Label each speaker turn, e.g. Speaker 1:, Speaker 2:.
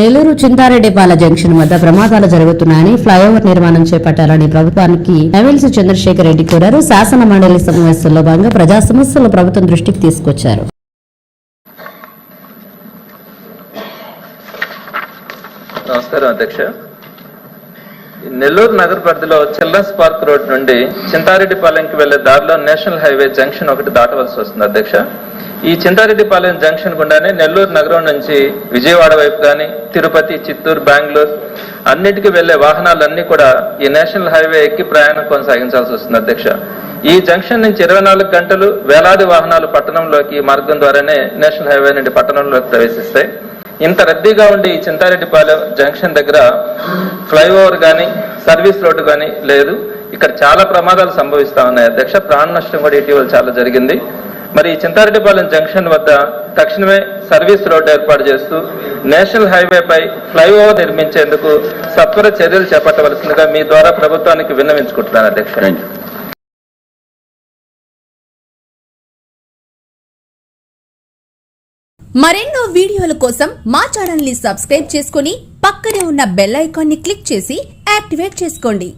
Speaker 1: Nellore చింతారెడ్డిపాల junction వద్ద ప్రమాదాలు జరుగుతున్నాయని ఫ్లైఓవర్ నిర్మాణం చేపట్టాలని ప్రభుత్వానికి ఎమ్మెల్సీ చంద్రశేఖర్ రెడ్డి కోరారు. శాసన మండలి సమావేశంలో భాగంగా ప్రజా సమస్యలు ప్రభుత్వం దృష్టికి తీసుకొచ్చారు.
Speaker 2: నమస్కారం అధ్యక్ష. నెల్లూరు నగర పరిధిలో చిల్డ్రన్స్ పార్క్ రోడ్ నుండి చింతారెడ్డిపాలెంకి వెళ్ళే దారిలో నేషనల్ హైవే జంక్షన్ ఒకటి దాటవలసి వస్తుంది అధ్యక్ష. ఈ చింతారెడ్డిపాలెం జంక్షన్ గుండానే నెల్లూరు నగరం నుంచి విజయవాడ వైపు కానీ తిరుపతి చిత్తూరు బెంగళూరు అన్నిటికీ వెళ్ళే వాహనాలన్నీ కూడా ఈ నేషనల్ హైవే ఎక్కి ప్రయాణం కొనసాగించాల్సి వస్తుంది అధ్యక్ష. ఈ జంక్షన్ నుంచి ఇరవై నాలుగు గంటలు వేలాది వాహనాలు పట్టణంలోకి ఈ మార్గం ద్వారానే నేషనల్ హైవే నుండి పట్టణంలోకి ప్రవేశిస్తాయి. ఇంత రద్దీగా ఉండి ఈ చింతారెడ్డిపాలెం జంక్షన్ దగ్గర ఫ్లైఓవర్ కానీ సర్వీస్ రోడ్డు కానీ లేదు. ఇక్కడ చాలా ప్రమాదాలు సంభవిస్తా ఉన్నాయి అధ్యక్ష. ప్రాణ నష్టం కూడా ఇటీవల చాలా జరిగింది. మరి చింతారెడ్డిపాలెం జంక్షన్ వద్ద తక్షణమే సర్వీస్ రోడ్డు ఏర్పాటు చేస్తూ నేషనల్ హైవేపై ఫ్లైఓవర్ నిర్మించేందుకు సత్వర చర్యలు చేపట్టవలసిందిగా మీ ద్వారా ప్రభుత్వానికి విన్నవించుకుంటున్నాను అధ్యక్ష.
Speaker 3: మరెన్నో వీడియోల కోసం మా ఛానల్ని సబ్స్క్రైబ్ చేసుకుని పక్కనే ఉన్న బెల్ ఐకాన్ని క్లిక్ చేసి యాక్టివేట్ చేసుకోండి.